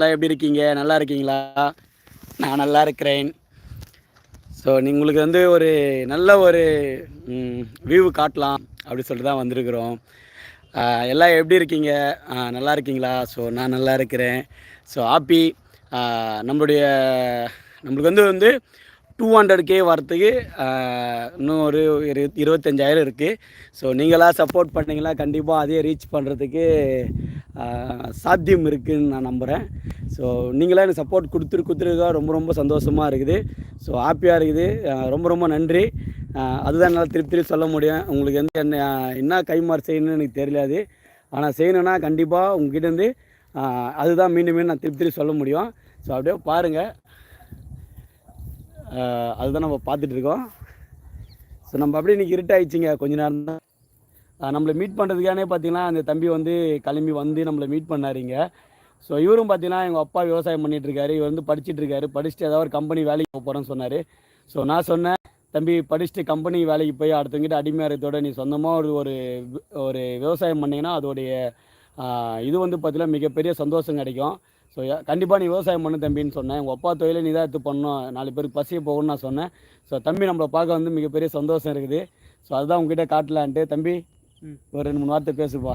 எல்லாம் எப்படி இருக்கீங்க? நல்லா இருக்கீங்களா? நான் நல்லா இருக்கிறேன். ஸோ உங்களுக்கு வந்து ஒரு நல்ல ஒரு வியூ காட்டலாம் அப்படி சொல்லிட்டு தான் வந்திருக்கிறோம். எல்லாம் எப்படி இருக்கீங்க? நல்லா இருக்கீங்களா? ஸோ நான் நல்லா இருக்கிறேன். ஸோ ஹாப்பி நம்மளுடைய நம்மளுக்கு வந்து வந்து டூ ஹண்ட்ரட் கே வரத்துக்கு இன்னும் ஒரு இரு இருபத்தஞ்சாயிரம் இருக்குது ஸோ நீங்களாக சப்போர்ட் பண்ணீங்களா கண்டிப்பாக அதே ரீச் பண்ணுறதுக்கு சாத்தியம் இருக்குதுன்னு நான் நம்புகிறேன் ஸோ நீங்களாம் எனக்கு சப்போர்ட் கொடுத்துரு கொடுத்துருக்கா ரொம்ப ரொம்ப சந்தோஷமாக இருக்குது. ஸோ ஹாப்பியாக இருக்குது. ரொம்ப ரொம்ப நன்றி. அதுதான் என்னால் திருப்பி திருப்பி சொல்ல முடியும். உங்களுக்கு வந்து என்ன என்ன கைமாறு செய்யணும்னு எனக்கு தெரியாது ஆனால் செய்யணுன்னா கண்டிப்பாக உங்ககிட்ட இருந்து அதுதான் மீண்டும் மீண்டும் நான் திருப்பி திருப்பி சொல்ல முடியும். ஸோ அப்படியே பாருங்கள் அதுதான் நம்ம பார்த்துட்ருக்கோம் ஸோ நம்ம அப்படியே இன்றைக்கி இருட்டாயிடுச்சிங்க கொஞ்ச நேரம் தான். நம்மளை மீட் பண்ணுறதுக்கானே பார்த்தீங்கன்னா அந்த தம்பி வந்து கிளம்பி வந்து நம்மளை மீட் பண்ணாருங்க. ஸோ இவரும் பார்த்தீங்கன்னா எங்கள் அப்பா விவசாயம் பண்ணிகிட்ருக்காரு இவர் வந்து படிச்சுட்ருக்காரு படிச்சுட்டு ஏதாவது ஒரு கம்பெனி வேலைக்கு போக போகிறேன்னு சொன்னார். ஸோ நான் சொன்னேன் தம்பி படிச்சுட்டு கம்பெனி வேலைக்கு போய் அடுத்தவங்கிட்ட அடிமையாரத்தோட நீ சொந்தமாக ஒரு ஒரு ஒரு விவசாயம் பண்ணிங்கன்னா அதோடைய இது வந்து பார்த்தீங்கன்னா மிகப்பெரிய சந்தோஷம் கிடைக்கும். ஸோ கண்டிப்பாக நீ விவசாயம் பண்ணு தம்பின்னு சொன்னேன். உங்கள் அப்பா தொழிலை நீ தான் எடுத்து பண்ணணும். நாலு பேருக்கு பசிய போகணும்னு நான் சொன்னேன். ஸோ தம்பி நம்மளை பார்க்க வந்து மிகப்பெரிய சந்தோஷம் இருக்குது. ஸோ அதுதான் உங்ககிட்ட காட்டலான்ட்டு. தம்பி. ஒரு ரெண்டு மூணு வார்த்தை பேசுப்பா.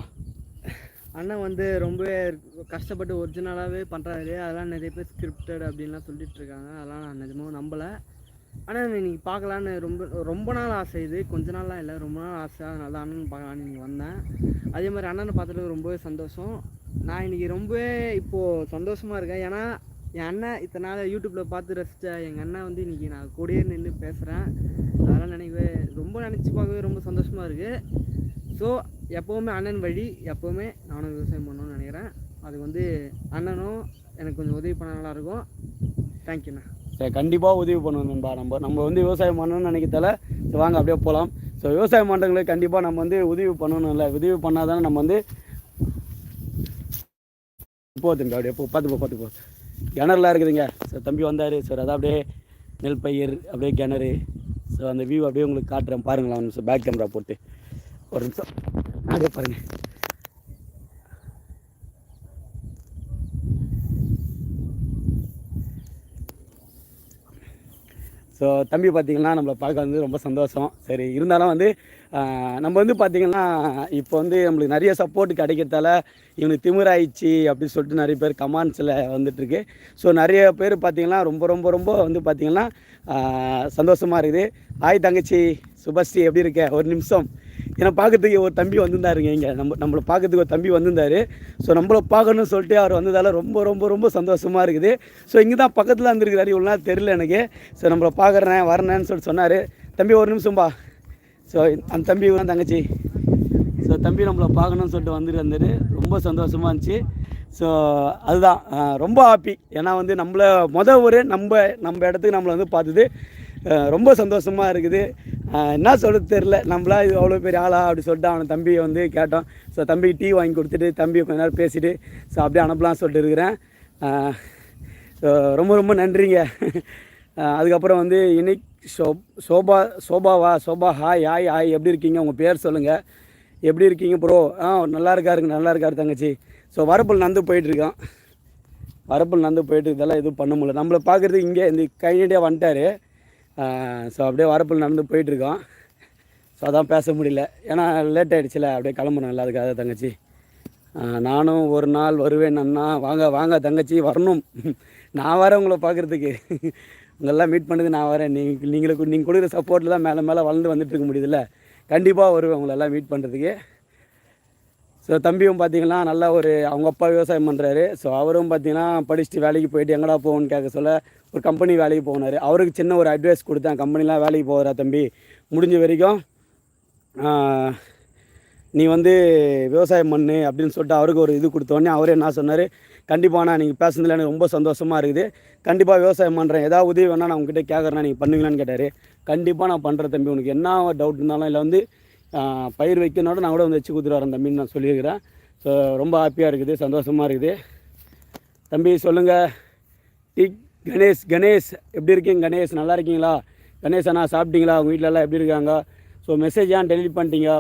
அண்ணன் வந்து ரொம்பவே கஷ்டப்பட்டு ஒரிஜினலாகவே பண்ணுறாரு அதெல்லாம் நிறைய பேர் ஸ்கிரிப்டட் அப்படின்லாம் சொல்லிட்டு இருக்காங்க. அதெல்லாம் நான் நிஜமாவும் நம்பலை. ஆனால் நீ பார்க்கலான்னு ரொம்ப ரொம்ப நாள் ஆசை இது. கொஞ்ச நாள்லாம் இல்லை. ரொம்ப நாள் ஆசை. அதனால தான் அண்ணன் பார்க்கலான்னு இன்னைக்கு வந்தேன். அதே மாதிரி அண்ணனை பார்த்துட்டு ரொம்பவே சந்தோஷம். நான் இன்னைக்கு ரொம்பவே இப்போது சந்தோஷமாக இருக்கேன். ஏன்னா என் அண்ணன் இத்தனை நாள் யூடியூப்பில் பார்த்து ரசித்த எங்கள் அண்ணன் வந்து இன்றைக்கி நான் கூடயே நின்று பேசுகிறேன் அதெல்லாம் நினைக்கவே ரொம்ப நினச்சி பார்க்கவே ரொம்ப சந்தோஷமாக இருக்குது ஸோ எப்போவுமே அண்ணன் வழி. எப்போவுமே நானும் விவசாயம் பண்ணணும்னு நினைக்கிறேன். அதுக்கு வந்து அண்ணனும் எனக்கு கொஞ்சம் உதவி பண்ண நல்லாயிருக்கும் தேங்க்யூண்ணா சரி கண்டிப்பாக உதவி பண்ணுவோம் நண்பா. நம்ம நம்ம வந்து விவசாயம் பண்ணணும்னு நினைக்கிறதால சரி வாங்க அப்படியே போகலாம் ஸோ விவசாயம் பண்ணுறவங்களுக்கு கண்டிப்பாக நம்ம வந்து உதவி பண்ணணும்ல உதவி பண்ணால் தானே நம்ம வந்து போ தம்பி அப்படியே போ பார்த்து போ பார்த்து போ. கிணறுலாம் இருக்குதுங்க. ஸோ தம்பி வந்தார். சார் அதான் அப்படியே நெல் பயிர் அப்படியே கிணறு. ஸோ அந்த வியூ அப்படியே உங்களுக்கு காட்டுறேன். பாருங்களேன். ஒரு நிமிஷம் பேக் கேமரா போட்டு. ஒரு நிமிஷம். அப்படியே பாருங்கள் ஸோ தம்பி பார்த்தீங்கன்னா நம்மளை பார்க்க வந்து ரொம்ப சந்தோஷம். சரி இருந்தாலும் வந்து நம்ம வந்து பார்த்திங்கன்னா இப்போ வந்து நம்மளுக்கு நிறைய சப்போர்ட் கிடைக்கிறதால இவனுக்கு திமிராயிடுச்சு அப்படின்னு சொல்லிட்டு நிறைய பேர் கமெண்ட்ஸில் வந்துட்டுருக்கு. ஸோ நிறைய பேர் பார்த்திங்கன்னா ரொம்ப ரொம்ப ரொம்ப வந்து பார்த்திங்கன்னா சந்தோஷமாக இருக்குது. ஆய் தங்கச்சி சுபஸ்ரீ எப்படி இருக்க? ஒரு நிமிஷம். ஏன்னா பார்க்கறதுக்கு ஒரு தம்பி வந்திருந்தாருங்க இங்கே நம்ம நம்மளை பார்க்கறதுக்கு ஒரு தம்பி வந்திருந்தாரு. ஸோ நம்மளை பார்க்கணும்னு சொல்லிட்டு அவர் வந்ததால் ரொம்ப ரொம்ப ரொம்ப சந்தோஷமாக இருக்குது. ஸோ இங்கே தான் பக்கத்தில் வந்துருக்கிறாரு. இவ்வளோ நாள் தெரில எனக்கு. ஸோ நம்மளை பார்க்குறேன் வரேன்னு சொல்லிட்டு சொன்னார். தம்பி ஒரு நிமிஷம்பா ஸோ அந்த தம்பி தங்கச்சி. ஸோ தம்பி நம்மளை பார்க்கணும்னு சொல்லிட்டு வந்துட்டு வந்தார் ரொம்ப சந்தோஷமாக இருந்துச்சு. ஸோ அதுதான். ரொம்ப ஹாப்பி ஏன்னா வந்து நம்மளை மொதல் ஒரு நம்ம நம்ம இடத்துக்கு நம்மளை வந்து பார்த்துது ரொம்ப சந்தோஷமாக இருக்குது. என்ன சொல்கிறது தெரில நம்மளா இது அவ்வளோ பெரிய ஆளா அப்படி சொல்லிட்டு அவன் தம்பியை வந்து கேட்டோம். ஸோ தம்பிக்கு டீ வாங்கி கொடுத்துட்டு தம்பி கொஞ்ச நேரம் பேசிட்டு ஸோ அப்படியே அனுப்பலாம் சொல்லிட்டு இருக்கிறேன். ஸோ ரொம்ப ரொம்ப நன்றிங்க. அதுக்கப்புறம் வந்து இன்னைக்கு சோ சோபா சோபாவா சோபா ஹாய் ஹாய் ஹாய் எப்படி இருக்கீங்க? உங்கள் பேர் சொல்லுங்கள் எப்படி இருக்கீங்க ப்ரோ ஆ நல்லா இருக்காருங்க நல்லா இருக்காரு தங்கச்சி. ஸோ வரப்பில் நந்து போயிட்டுருக்கான் வரப்பில் நந்து போயிட்டு இதெல்லாம் எதுவும் பண்ண முடியல. நம்மளை பார்க்குறதுக்கு இங்கே இந்த கைநடியாக வந்துட்டார். ஸோ அப்படியே வரப்பில் நடந்து போயிட்டுருக்கோம். ஸோ அதான் பேச முடியல. ஏன்னா லேட் ஆகிடுச்சில்ல அப்படியே கிளம்புறோம் இல்லை அதுக்காக தங்கச்சி நானும் ஒரு நாள் வருவேன் அண்ணா. வாங்க வாங்க தங்கச்சி வரணும். நான் வரேன் உங்களை பார்க்குறதுக்கு. உங்களெல்லாம் மீட் பண்ணது நான் வரேன். நீங்கள் நீங்களுக்கு நீங்கள் கொடுக்குற சப்போர்ட்டில் தான் மேலே மேலே வளர்ந்து வந்துட்டு இருக்க முடியுதுல்ல. கண்டிப்பாக வருவேன் உங்களெல்லாம் மீட் பண்ணுறதுக்கு ஸோ தம்பியும் பார்த்தீங்கன்னா நல்லா ஒரு அவங்க அப்பா விவசாயம் பண்ணுறாரு ஸோ அவரும் பார்த்தீங்கன்னா படிச்சுட்டு வேலைக்கு போயிட்டு எங்கடா போகணும்னு கேட்க சொல்ல ஒரு கம்பெனி வேலைக்கு போனார். அவருக்கு சின்ன ஒரு அட்வைஸ் கொடுத்தேன். கம்பெனிலாம் வேலைக்கு போகிறா தம்பி. முடிஞ்ச வரைக்கும் நீ வந்து விவசாயம் பண்ணு அப்படின்னு சொல்லிட்டு அவருக்கு ஒரு இது கொடுத்தோடனே அவரே என்ன சொன்னார்? கண்டிப்பாக நான் நீங்கள் பேசுனதில் எனக்கு ரொம்ப சந்தோஷமாக இருக்குது. கண்டிப்பாக விவசாயம் பண்ணுறேன் ஏதாவது உதவி வேணால் நான் உங்ககிட்ட கேட்குறேன்னா நீங்கள் பண்ணுவீங்களான்னு கேட்டார். கண்டிப்பாக நான் பண்ணுறேன் தம்பி. உனக்கு என்ன டவுட் இருந்தாலும் இல்லை வந்து பயிர் வைக்கணும்னா நான் கூட வந்து வச்சு கொடுத்துட்டு வரேன் தம்பின்னு நான் சொல்லியிருக்கிறேன். ஸோ ரொம்ப ஹாப்பியாக இருக்குது சந்தோஷமாக இருக்குது. தம்பி சொல்லுங்கள் டீ கணேஷ் கணேஷ் எப்படி இருக்கீங்க கணேஷ்? நல்லா இருக்கீங்களா? கணேஷ் அண்ணா சாப்பிட்டீங்களா? உங்கள் வீட்டிலலாம் எப்படி இருக்காங்க? ஸோ மெசேஜ் ஏன் டெலிட் பண்ணிட்டீங்க?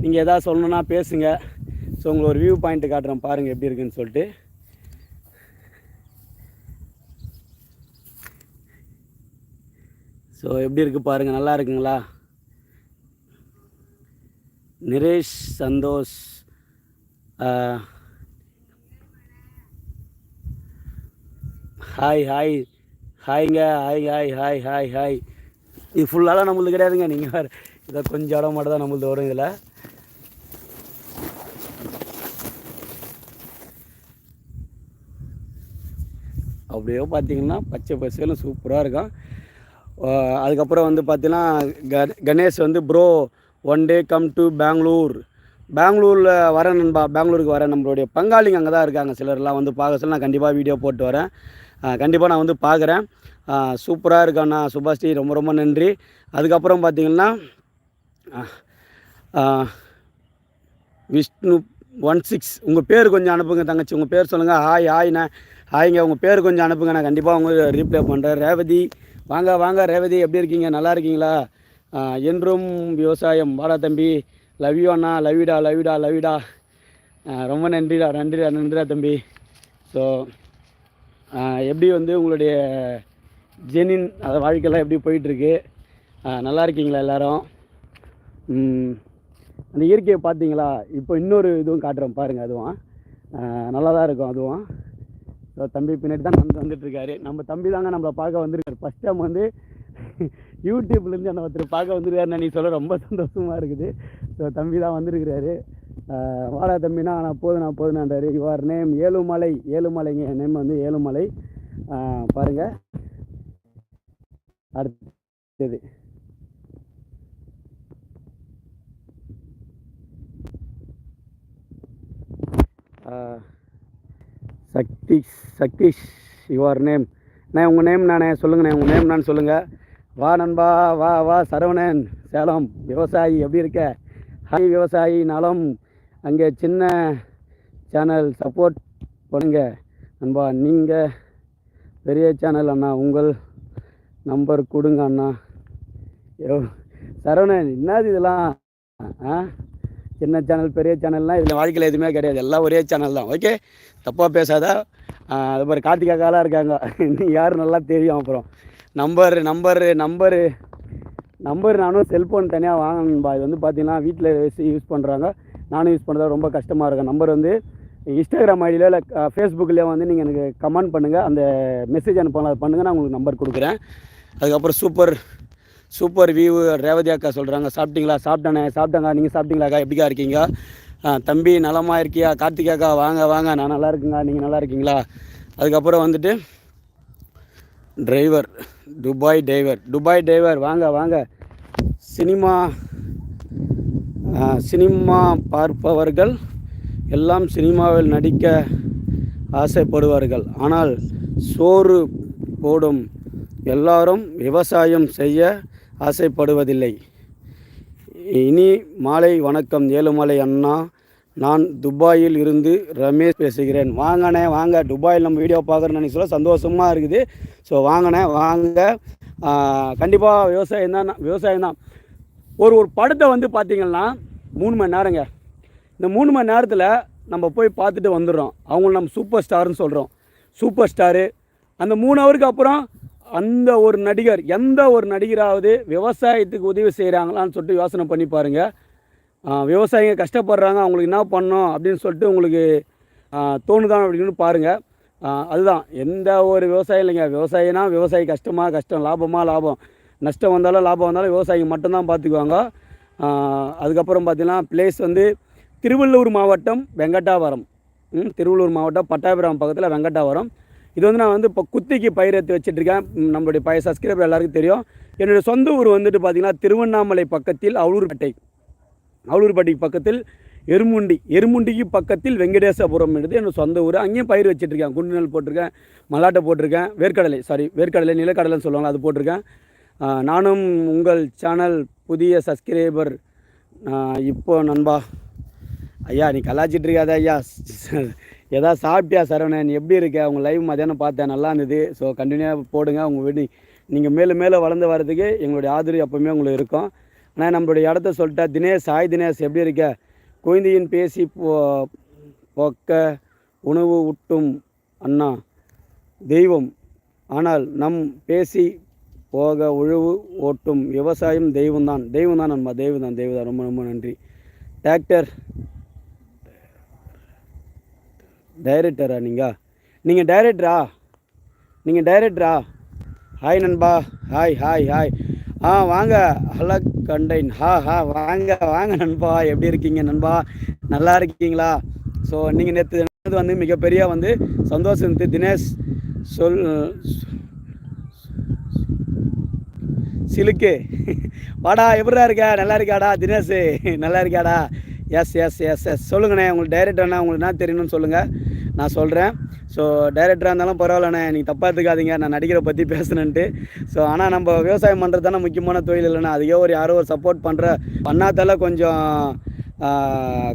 நீங்கள் எதாவது சொல்லணுன்னா பேசுங்க. ஸோ உங்களை ஒரு வியூ பாயிண்ட்டு காட்டுறேன். பாருங்கள் எப்படி இருக்குன்னு சொல்லிட்டு. ஸோ எப்படி இருக்குது பாருங்கள் நல்லா இருக்குங்களா? Niresh Santhosh hi hi ஹாய்ங்க hi hi hi hi hi இது ஃபுல்லாலாம் நம்மளது கிடையாதுங்க. நீங்கள் வேறு இதை கொஞ்சம் இடம் மட்டும் தான் நம்மளது வரும் இதில். அப்படியே பார்த்தீங்கன்னா பச்சை பசேலும் சூப்பராக இருக்கும். அதுக்கப்புறம் வந்து பார்த்தீங்கன்னா க கணேஷ் வந்து bro one day come to Bangalore பெங்களூரில் வரேன் நண்பா. பெங்களூருக்கு வரேன் நம்மளுடைய பங்காளிங்க அங்கே தான் இருக்காங்க. சிலர்லாம் வந்து பார்க்க சொல்லி நான் கண்டிப்பாக வீடியோ போட்டு வரேன். கண்டிப்பாக நான் வந்து பார்க்குறேன் சூப்பராக இருக்காண்ணா சுபாஷ்டி ரொம்ப ரொம்ப நன்றி. அதுக்கப்புறம் பார்த்தீங்கன்னா விஷ்ணு ஒன் சிக்ஸ். உங்கள் பேர் கொஞ்சம் அனுப்புங்க தங்கச்சி உங்கள் பேர் சொல்லுங்கள் ஹாய் ஹாய்ண்ணா ஹாய்ங்க உங்கள் பேர் கொஞ்சம் அனுப்புங்க நான் கண்டிப்பாக உங்களுக்கு ரீப்ளே பண்ணுறேன் ரேவதி வாங்க வாங்க. ரேவதி எப்படி இருக்கீங்க? நல்லா இருக்கீங்களா? என்றும் விவசாயம். வாடா தம்பி. லவ் யூ அண்ணா. லவ்யூடா லவ்யூடா லவ்யூடா ரொம்ப நன்றிடா நன்றிடா நன்றிடா தம்பி. ஸோ எப்படி வந்து உங்களுடைய ஜெனின் அதை வாழ்க்கையெல்லாம் எப்படி போயிட்டுருக்கு? நல்லா இருக்கீங்களா எல்லாரும்? அந்த இயற்கையை பார்த்தீங்களா? இப்போ இன்னொரு இதுவும் காட்டுறோம் பாருங்கள் அதுவும். நல்லா தான் இருக்கும் அதுவும். ஸோ தம்பி பின்னாடி தான் வந்து வந்துட்டுருக்காரு. நம்ம தம்பி தாங்க நம்மளை பார்க்க வந்திருக்காரு. ஃபஸ்ட் டைம் வந்து யூடியூப்லேருந்து அந்த ஒருத்தர் பார்க்க வந்திருக்காருன்னு நீ சொல்ல ரொம்ப சந்தோஷமாக இருக்குது. ஸோ தம்பி தான் வந்திருக்கிறாரு. வாடா தம்பினா நான் போதுண்ணா போதுனான்றாரு யுவர் நேம் ஏழுமலை ஏழுமலைங்க நேம் வந்து ஏழுமலை. பாருங்கள் பாருங்க. அடுத்தது. Sakthish Sakthish your name. அண்ணே உங்கள் நேம் நானே சொல்லுங்கண்ணே உங்கள் நேம் நான் சொல்லுங்கள் வா நண்பா வா வா சரவணன் சேலம் விவசாயி எப்படி இருக்க? ஹாய் விவசாயி நலம். அங்கே சின்ன சேனல் சப்போர்ட் பண்ணுங்க. நண்பா நீங்கள் பெரிய சேனல் அண்ணா உங்கள் நம்பர் கொடுங்க அண்ணா. எவ் சரவணன் என்னது இதெல்லாம்? ஆ? சின்ன சேனல் பெரிய சேனல்லாம் இதில் வாழ்க்கையில் எதுவுமே கிடையாது. எல்லாம் ஒரே சேனல் தான். ஓகே தப்பாக பேசாத. ஆஹ் அது மாதிரி கார்த்திகா இருக்காங்க. இன்னும் யார் நல்லா தெரியும் அப்புறம். நம்பர் நம்பரு நம்பரு நம்பர் நானும் செல்ஃபோன் தனியாக வாங்கணும்பா இது வந்து பார்த்தீங்கன்னா வீட்டில் யூஸ் பண்ணுறாங்க நானும் யூஸ் பண்ணுறது ரொம்ப கஷ்டமாக இருக்கும். நம்பர் வந்து இன்ஸ்டாகிராம் ஐடியில் இல்லை ஃபேஸ்புக்லேயே வந்து நீங்கள் எனக்கு கமெண்ட் பண்ணுங்கள் அந்த மெசேஜ் அனுப்பலாம். அதை பண்ணுங்கள் நான் உங்களுக்கு நம்பர் கொடுக்குறேன். அதுக்கப்புறம் சூப்பர் சூப்பர் வியூ ரேவதி அக்கா சொல்கிறாங்க சாப்பிட்டீங்களா? சாப்பிட்டானே. சாப்பிட்டாங்க நீங்கள் சாப்பிட்டீங்களாக்கா? எப்படிக்கா இருக்கீங்க? தம்பி நலமாக இருக்கியா? கார்த்திகாக்கா வாங்க வாங்க. நான் நல்லா இருக்குங்க நீங்கள் நல்லா இருக்கீங்களா? அதுக்கப்புறம் வந்துட்டு driver Dubai driver Dubai driver வாங்க வாங்க. சினிமா சினிமா பார்ப்பவர்கள் எல்லாம் சினிமாவில் நடிக்க ஆசைப்படுவார்கள். ஆனால் சோறு போடும் எல்லாரும் விவசாயம் செய்ய ஆசைப்படுவதில்லை. இனி மாலை வணக்கம். ஏழுமலை அண்ணா நான் துபாயில் இருந்து ரமேஷ் பேசுகிறேன். வாங்கண்ணே வாங்க. துபாயில் நம்ம வீடியோ பார்க்குறேன்னு சொல்ல சந்தோஷமாக இருக்குது. ஸோ வாங்கண்ணே வாங்க. கண்டிப்பாக விவசாயம் தான் விவசாயம் தான். ஒரு ஒரு படத்தை வந்து பார்த்திங்கன்னா மூணு மணி நேரங்க. இந்த மூணு மணி நேரத்தில் நம்ம போய் பார்த்துட்டு வந்துடுறோம். அவங்கள நம்ம சூப்பர் ஸ்டார்னு சொல்கிறோம் சூப்பர் ஸ்டாரு அந்த மூணு ஹவருக்கு அப்புறம் அந்த ஒரு நடிகர் எந்த ஒரு நடிகராவது விவசாயத்துக்கு உதவி செய்கிறாங்களான்னு சொல்லிட்டு யோசனை பண்ணி பாருங்கள் விவசாயிங்க கஷ்டப்படுறாங்க அவங்களுக்கு என்ன பண்ணணும் அப்படின்னு சொல்லிட்டு உங்களுக்கு தோணுதான் அப்படின்னு பாருங்கள் அதுதான். எந்த ஒரு விவசாயம் இல்லைங்க. விவசாயினா விவசாயி கஷ்டமாக கஷ்டம் லாபமாக லாபம். நஷ்டம் வந்தாலும் லாபம் வந்தாலும் விவசாயிங்க மட்டும்தான் பார்த்துக்குவாங்க. அதுக்கப்புறம் பார்த்தீங்கன்னா பிளேஸ் வந்து திருவள்ளூர் மாவட்டம் வெங்கட்டாவரம். ம், திருவள்ளூர் மாவட்டம் பட்டாபுரம் பக்கத்தில் வெங்கட்டாவரம். இது வந்து நான் வந்து இப்போ குத்திக்கு பயிர் எடுத்து வச்சுட்ருக்கேன். நம்மளுடைய பய சப்ஸ்கிரைபர் எல்லாருக்கும் தெரியும். என்னுடைய சொந்த ஊர் வந்துட்டு பார்த்திங்கன்னா திருவண்ணாமலை பக்கத்தில் அவலூர்பேட்டை அவலூர்பேட்டைக்கு பக்கத்தில் எருமுண்டி. எருமுண்டிக்கு பக்கத்தில் வெங்கடேசபுரம் என்றது என்னோட சொந்த ஊர். அங்கேயும் பயிர் வச்சுட்ருக்கேன். குண்டு நெல் போட்டிருக்கேன் மல்லாட்டை போட்டிருக்கேன் வேர்க்கடலை சாரி வேர்க்கடலை நிலக்கடலைன்னு சொல்லுவாங்க அது போட்டிருக்கேன். நானும் உங்கள் சேனல் புதிய சப்ஸ்கிரைபர் இப்போ நண்பா. ஐயா நீ கலாச்சிட்டு இருக்காத ஐயா. எதா சாப்பிட்டியா சரவணன்? எப்படி இருக்க? உங்கள் லைவ் மதியானம் பார்த்தேன் நல்லா இருந்தது. ஸோ கண்டினியூவாக போடுங்க. உங்கள் வீடு நீங்கள் மேலும் மேலும் வளர்ந்து வரதுக்கு எங்களுடைய ஆதரவு எப்போவுமே உங்களுக்கு இருக்கும். ஆனால் நம்மளுடைய இடத்த சொல்லிட்டா தினேஷ் ஹாய் தினேஷ் எப்படி இருக்க? குழந்தையின் பேசி போ போக்க உணவு ஊட்டும் அண்ணா. தெய்வம். ஆனால் நம் பேசி போக உழவு ஓட்டும் விவசாயம் தெய்வம்தான். தெய்வம்தான் நண்பா தெய்வம் தான் தெய்வம் தான் ரொம்ப ரொம்ப நன்றி. டாக்டர் டைரக்டரா நீங்கள் நீங்கள் டைரக்டரா நீங்கள் டைரக்டரா ஹாய் நண்பா. ஹாய் ஹாய் ஹாய் ஆ வாங்க. ஹலோ கண்டைன் ஹா ஹா வாங்க வாங்க நண்பா. எப்படி இருக்கீங்க நண்பா? நல்லா இருக்கீங்களா? ஸோ நீங்கள் நேற்று வந்து மிகப்பெரிய வந்து சந்தோஷம் தினேஷ் சொல் சிலுக்கு. வாடா எப்படா இருக்கா? நல்லா இருக்காடா தினேஷ்? நல்லா இருக்காடா எஸ் எஸ் எஸ் எஸ் சொல்லுங்கண்ணே உங்களுக்கு டைரக்டர்னா உங்களுக்கு என்ன தெரியணும்னு சொல்லுங்கள் நான் சொல்கிறேன் ஸோ டைரக்டராக இருந்தாலும் பரவாயில்லண்ணே நீங்கள் தப்பாக எடுத்துக்காதீங்க. நான் நடிகரை பற்றி பேசுனேன்ட்டு. ஸோ ஆனால் நம்ம விவசாயம் பண்ணுறது தானே முக்கியமான தொழில் இல்லைண்ணா? அதுக்கே ஒரு யாரோ ஒரு சப்போர்ட் பண்ணுற பண்ணாதால கொஞ்சம்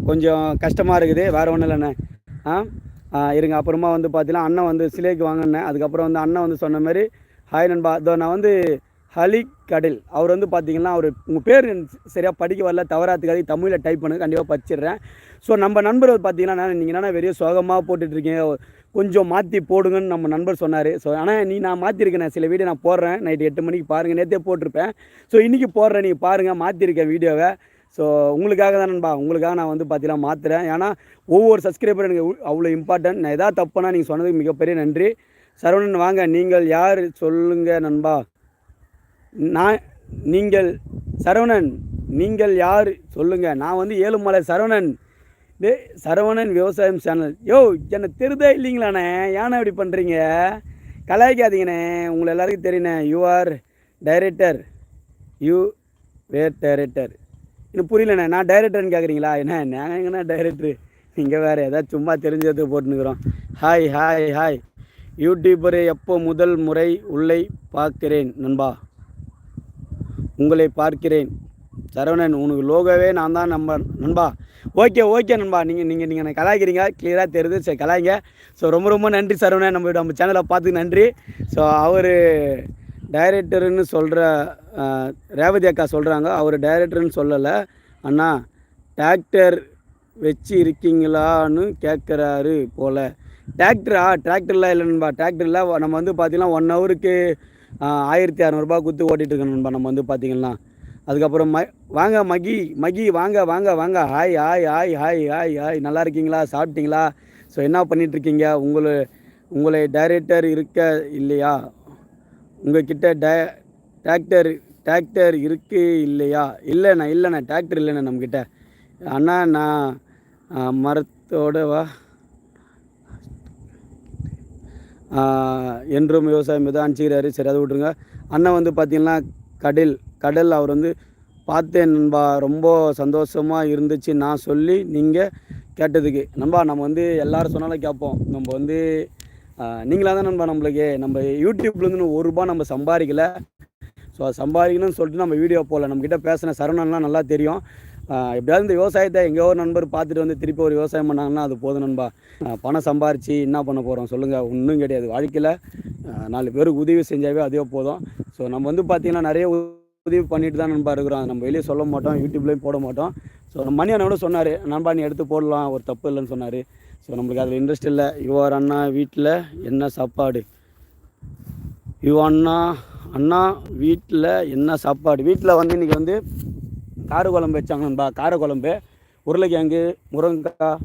கொஞ்சம் கஷ்டமாக இருக்குது. வேறு ஒன்றும் இல்லைண்ணே. ஆ ஆ, இருங்க. அப்புறமா வந்து பார்த்தீங்கன்னா அண்ணன் வந்து சிலைக்கு வாங்கினேன். அதுக்கப்புறம் வந்து அண்ணன் வந்து சொன்ன மாதிரி ஹாய் நண்பா. இதோ நான் வந்து ஹலி கடல் அவர் வந்து பார்த்தீங்கன்னா அவர் உங்கள் பேர் சரியாக படிக்க வரல தவறாத்துக்காக தமிழில் டைப் பண்ணுங்க கண்டிப்பாக படிச்சிடுறேன். ஸோ நம்ம நண்பர் பார்த்தீங்கன்னா நீங்கள் என்னென்னா வெறிய சோகமாக போட்டுட்ருக்கீங்க கொஞ்சம் மாற்றி போடுங்கன்னு நம்ம நண்பர் சொன்னார். ஸோ ஆனால் நீ நான் மாற்றிருக்கேன் சில வீடியோ நான் போடுறேன் நைட்டு எட்டு மணிக்கு பாருங்கள் நேற்றே போட்டிருப்பேன். ஸோ இன்றைக்கி போடுறேன் நீங்கள் பாருங்கள் மாற்றிருக்கேன் வீடியோவை. ஸோ உங்களுக்காக தான் நண்பா உங்களுக்காக நான் வந்து பார்த்தீங்கன்னா மாற்றுறேன் ஏன்னா ஒவ்வொரு சப்ஸ்கிரைபர் எனக்கு அவ்வளோ இம்பார்ட்டன்ட் நான் எதாவது தப்புனா நீங்கள் சொன்னதுக்கு மிகப்பெரிய நன்றி. சரவணன் வாங்க நீங்கள் யார்? சொல்லுங்கள் நண்பா. நான் நீங்கள் சரவணன் நீங்கள் யார்? சொல்லுங்கள் நான் வந்து ஏழுமலை சரவணன். டே சரவணன் விவசாயம் சேனல் யோ என்னை தெரிதே இல்லைங்களாண்ணே ஏன்னா இப்படி பண்ணுறீங்க கலாய்க்காதீங்கண்ணே. உங்களை எல்லாருக்கும் தெரியுண்ணே. You are director you were director இன்னும் புரியலண்ணே. நான் டைரக்டர்னு கேட்குறீங்களா என்ன? நான் எங்கண்ணா டைரக்டர் நீங்கள் வேறு ஏதாவது சும்மா தெரிஞ்சது போட்டுனுக்குறோம் ஹாய் ஹாய் ஹாய் யூடியூபரை எப்போ முதல் முறை உள்ளே பார்க்கிறேன் நண்பா? உங்களை பார்க்கிறேன். சரவணன் உனக்கு லோகோவே நான் தான் நம்ப நண்பா. ஓகே ஓகே நண்பா. நீங்கள் நீங்கள் நீங்கள் எனக்கு கலாய்க்கிறீங்க. கிளியராக தெரியுது. சரி கலாய்ங்க. ஸோ ரொம்ப ரொம்ப நன்றி சரவணன். நம்ம நம்ம சேனலை பார்த்து நன்றி. ஸோ அவர் டைரக்டருன்னு சொல்கிற ரேவதி அக்கா சொல்கிறாங்க அவர் டைரக்டர்னு சொல்லலை. அண்ணா டிராக்டர் வச்சு இருக்கீங்களான்னு கேட்குறாரு போல். டிராக்டரா டிராக்டர்லாம் இல்லை நண்பா. டிராக்டரில் நம்ம வந்து பார்த்திங்கன்னா ஒன் ஹவருக்கு ஆயிரத்தி அறநூறுபா கொடுத்து ஓட்டிகிட்டு இருக்கோம் நண்பா. நம்ம வந்து பார்த்திங்கன்னா அதுக்கப்புறம் ம வாங்க மகி மகி வாங்க வாங்க வாங்க. Hi hi hi hi hi hi. நல்லா இருக்கீங்களா? சாப்பிட்டீங்களா? ஸோ என்ன பண்ணிகிட்ருக்கீங்க உங்களை உங்களை டைரக்டர் இருக்க இல்லையா? உங்ககிட்ட டே டிராக்டர் டிராக்டர் இருக்கு இல்லையா? இல்லைண்ணா இல்லைண்ணா டிராக்டர் இல்லைண்ணா நம்மக்கிட்ட அண்ணா நான் ஆ, மரத்தோட வா ஆ, என்றும் விவசாயம் தான் அனுப்பிச்சிக்கிறாரு சரி அதை விட்ருங்க அண்ணன் வந்து பார்த்தீங்கன்னா கடல் கடல் அவர் வந்து பார்த்தேன் நண்பா ரொம்ப சந்தோஷமாக இருந்துச்சு. நான் சொல்லி நீங்கள் கேட்டதுக்கு. நண்பா நம்ம வந்து எல்லோரும் சொன்னாலும் கேட்போம். நம்ம வந்து நீங்களாக தான் நண்பா நம்மளுக்கு. நம்ம யூடியூப்லேருந்து ஒரு ரூபா நம்ம சம்பாதிக்கல. ஸோ சம்பாதிக்கணும்னு சொல்லிட்டு நம்ம வீடியோ போடல. நம்மக்கிட்ட பேசின சரவணன்லாம் நல்லா தெரியும். எப்படியாவது இந்த விவசாயத்தை எங்கேயோ ஒரு நண்பர் பார்த்துட்டு வந்து திருப்பி ஒரு விவசாயம் பண்ணாங்கன்னா அது போதும் நண்பா. பணம் சம்பாரித்து என்ன பண்ண போகிறோம் சொல்லுங்கள் ஒன்றும் கிடையாது. வாழ்க்கையில் நாலு பேருக்கு உதவி செஞ்சாவே அதே போதும். ஸோ நம்ம வந்து பார்த்திங்கன்னா நிறைய உதவி பண்ணிட்டு தான் நண்பா இருக்கிறோம். நம்ம வெளியே சொல்ல மாட்டோம் யூடியூப்லேயும் போட மாட்டோம். ஸோ நம்ம மணி அண்ணா கூட சொன்னார் நண்பா நீ எடுத்து போடலாம். ஒரு தப்பு இல்லைன்னு சொன்னார். ஸோ நம்மளுக்கு அதில் இன்ட்ரெஸ்ட் இல்லை. யுவர் அண்ணா வீட்டில் என்ன சாப்பாடு? யுவ அண்ணா அண்ணா வீட்டில் என்ன சாப்பாடு? வீட்டில் வந்து இன்றைக்கி வந்து கார குழம்பு வச்சாங்க நண்பா. கார குழம்பு உருளைக்கிழங்கு முருங்கைக்காய்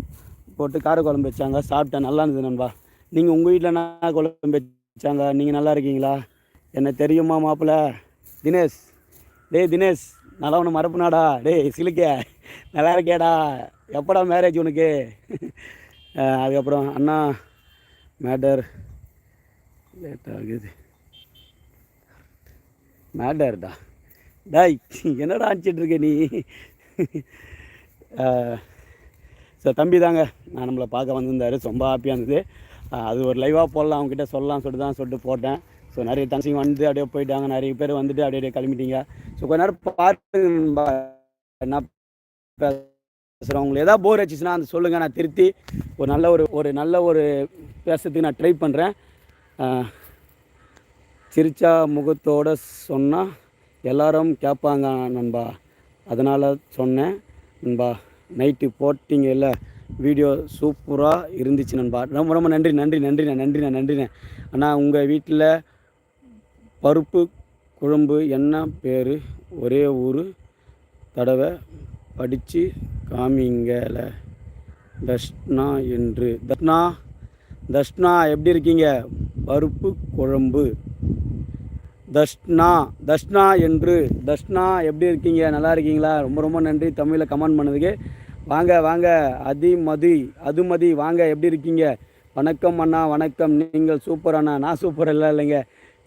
போட்டு கார குழம்பு வச்சாங்க. சாப்பிட்டேன். நல்லா இருந்தது நண்பா. நீங்கள் உங்கள் வீட்டில் என்ன குழம்பு வச்சாங்க? நீங்கள் நல்லா இருக்கீங்களா? என்ன தெரியுமா மாப்பிள்ள? தினேஷ். டேய் தினேஷ் நல்லா ஒன்று மறப்புனாடா. டேய் சிலுக்க. நல்லா இருக்கேடா எப்படா மேரேஜ் உனக்கு? அதுக்கப்புறம் அண்ணா மேட்டர் லேட் ஆகுது. மேட்டர்டா டாய் என்னடா அனுப்பிச்சிட்டு இருக்க நீ? ஸோ தம்பி தாங்க. நான் நம்மளை பார்க்க வந்திருந்தார். ரொம்ப ஹாப்பியாக இருந்தது. அது ஒரு லைவாக போடலாம் அவங்ககிட்ட சொல்லலாம் சொல்லிட்டு தான் சொல்லிட்டு போட்டேன். ஸோ நிறைய தங்கச்சிங்க வந்து அப்படியே போயிட்டாங்க. நிறைய பேர் வந்துட்டு அப்படியே அப்படியே கிளம்பிட்டீங்க. ஸோ கொஞ்ச நேரம் பார்த்து என்ன பேசுகிறேன் உங்களுக்கு எதாவது போர் வச்சுச்சுன்னா அந்த சொல்லுங்கள் நான் திருத்தி ஒரு நல்ல ஒரு ஒரு நல்ல ஒரு பேசுறதுக்கு நான் ட்ரை பண்ணுறேன் சிரிச்சா முகத்தோட சொன்னால் எல்லாரும் கேட்பாங்க நண்பா. அதனால் சொன்னேன் நண்பா நைட்டு போட்டிங்க இல்லை வீடியோ சூப்பராக இருந்துச்சு நண்பா. ரொம்ப ரொம்ப நன்றி நன்றி நன்றிண்ணே நன்றிண்ணே நன்றிண்ணே அண்ணா உங்கள் வீட்டில் பருப்பு குழம்பு என்ன பேர்? ஒரே ஊர். தடவை படித்து காமிங்கல. தஷ்னா என்று. தஷ்னா தஷ்னா எப்படி இருக்கீங்க? பருப்பு குழம்பு. தஷ்னா தஷ்னா என்று. தஷ்னா எப்படி இருக்கீங்க? நல்லா இருக்கீங்களா? ரொம்ப ரொம்ப நன்றி. தமிழில் கமெண்ட் பண்ணதுக்கு வாங்க வாங்க. அதிமதி அதுமதி வாங்க. எப்படி இருக்கீங்க? வணக்கம் அண்ணா வணக்கம். நீங்கள் சூப்பர் அண்ணா. நான் சூப்பர் இல்லை இல்லைங்க.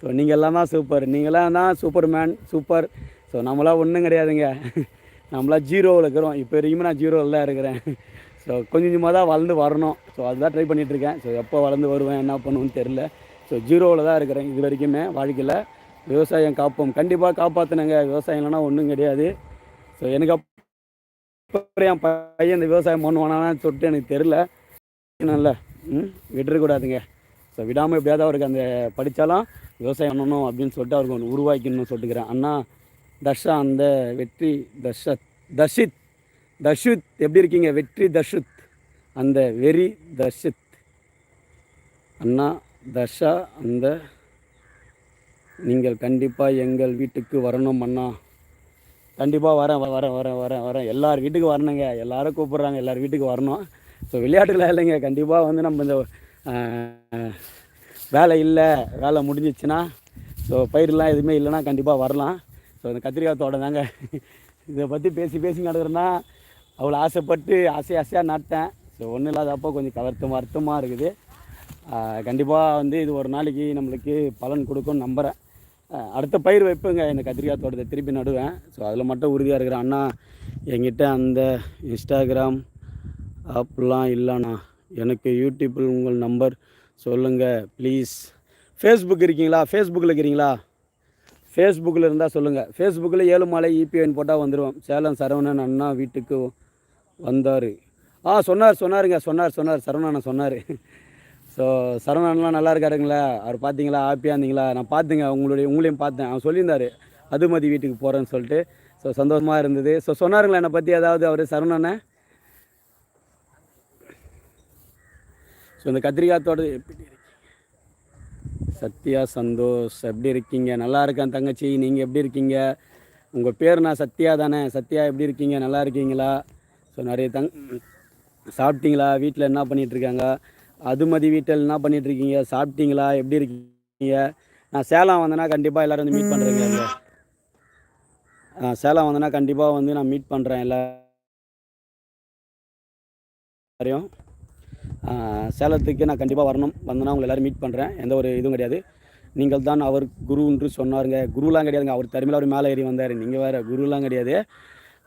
ஸோ நீங்கள் எல்லாம் தான் சூப்பர் நீங்களாம் தான் சூப்பர் மேன் சூப்பர் ஸோ நம்மளாம் ஒன்றும் கிடையாதுங்க. நம்மளாம் ஜீரோவில் இருக்கிறோம். இப்போ வரைக்கும் நான் ஜீரோவில் தான் இருக்கிறேன். ஸோ கொஞ்சம் கொஞ்சமாக தான் வளர்ந்து வரணும். ஸோ அதுதான் ட்ரை பண்ணிகிட்ருக்கேன் ஸோ எப்போ வளர்ந்து வருவேன் என்ன பண்ணுவேன்னு தெரில ஸோ ஜீரோவில் தான் இருக்கிறேன். இது வரைக்குமே வாழ்க்கையில். விவசாயம் காப்போம். கண்டிப்பாக காப்பாற்றினங்க விவசாயம் இல்லைன்னா ஒன்றும் கிடையாது. ஸோ எனக்கு அப்புறம் என் பையன் இந்த விவசாயம் பண்ணுவானான்னு சொல்லிட்டு எனக்கு தெரில நல்ல ம் விட்டுறக்கூடாதுங்க. ஸோ விடாமல் எப்படியாவது அவருக்கு அந்த படித்தாலும் விவசாயம் பண்ணணும் அப்படின்னு சொல்லிட்டு அவருக்கு ஒன்று உருவாக்கணும்னு சொல்லிட்டுக்கிறேன். அண்ணா தர்ஷா அந்த வெற்றி தர்ஷத் தர்ஷித் தர்ஷித் எப்படி இருக்கீங்க? வெற்றி தர்ஷித் அந்த வெறி தர்ஷித். அண்ணா தர்ஷா அந்த நீங்கள் கண்டிப்பாக எங்கள் வீட்டுக்கு வரணும் அண்ணா. கண்டிப்பாக வரேன் வரேன் வரேன் வரேன் வரேன். எல்லார் வீட்டுக்கு வரணுங்க. எல்லாரும் கூப்பிட்றாங்க எல்லார் வீட்டுக்கு வரணும். ஸோ விளையாட்டுகளாக இல்லைங்க. கண்டிப்பாக வந்து நம்ம இந்த வேலை இல்லை. வேலை முடிஞ்சிச்சுன்னா ஸோ பயிரெலாம் எதுவுமே இல்லைன்னா கண்டிப்பாக வரலாம். ஸோ இந்த கத்திரிக்காய் தோட்டம் தாங்க. இதை பற்றி பேசி பேசி நடக்கிறேன்னா அவ்வளோ ஆசைப்பட்டு ஆசை ஆசையாக நட்டேன் ஸோ ஒன்றும் இல்லாதப்போ கொஞ்சம் கவர்த்தம் வருத்தமாக இருக்குது. கண்டிப்பாக வந்து இது ஒரு நாளைக்கு நம்மளுக்கு பலன் கொடுக்கும்னு நம்புகிறேன் அடுத்த பயிர் வைப்பேங்க. இந்த கத்திரிக்காய் தோட்டத்தை திருப்பி நடுவேன். ஸோ அதில் மட்டும் உறுதியாக இருக்கிறேன் அண்ணா என்கிட்ட அந்த இன்ஸ்டாகிராம் ஆப்லாம் இல்லைண்ணா. எனக்கு யூடியூப்பில் உங்கள் நம்பர் சொல்லுங்கள் ப்ளீஸ் ஃபேஸ்புக் இருக்கீங்களா? ஃபேஸ்புக்கில் இருக்கிறீங்களா ஃபேஸ்புக்கில் இருந்தால் சொல்லுங்கள் ஃபேஸ்புக்கில் ஏழுமலை இபிஐன்னு போட்டால் வந்துடுவோம் சேலம் சரவணன் அண்ணா வீட்டுக்கு வந்தார். ஆ சொன்னார் சொன்னாருங்க சொன்னார் சொன்னார். சரவணன் சொன்னார். ஸோ சரவணன்லாம் நல்லா இருக்காருங்களா? அவர் பார்த்தீங்களா ஹாப்பியாக இருந்தீங்களா? நான் பார்த்துங்க உங்களுடைய உங்களையும் பார்த்தேன் அவர் சொல்லியிருந்தார் அதுமதி வீட்டுக்கு போகிறேன்னு சொல்லிட்டு. ஸோ சந்தோஷமாக இருந்தது. ஸோ சொன்னாருங்களா என்னை பற்றி ஏதாவது அவர் சரவணனை ஸோ இந்த கத்திரிக்காய் தோட்டம் எப்படி சத்யா சந்தோஷ் எப்படி இருக்கீங்க? நல்லா இருக்கேன் தங்கச்சி நீங்கள் எப்படி இருக்கீங்க? உங்கள் பேர் நான் சத்யா தானே? சத்யா எப்படி இருக்கீங்க? நல்லா இருக்கீங்களா? ஸோ நிறைய தங் சாப்பிட்டீங்களா? வீட்டில் என்ன பண்ணிகிட்ருக்காங்க அதுமதி வீட்டில் என்ன பண்ணிட்டு இருக்கீங்க சாப்பிட்டீங்களா? எப்படி இருக்கீங்க? நான் சேலம் வந்தேன்னா கண்டிப்பாக எல்லோரும் வந்து மீட் பண்ணுறேங்க இங்கே சேலம் வந்தேன்னா கண்டிப்பாக வந்து நான் மீட் பண்ணுறேன் எல்லாரையும். சேலத்துக்கு நான் கண்டிப்பாக வரணும். வந்தேன்னா உங்களை எல்லோரும் மீட் பண்ணுறேன் எந்த ஒரு இதுவும் கிடையாது. நீங்கள் தான் அவர் குரு என்று சொன்னாருங்க. குருலாம் கிடையாதுங்க. அவர் தருமையில் அவர் மேலே ஏறி வந்தார். நீங்கள் வேறு குருலாம் கிடையாது.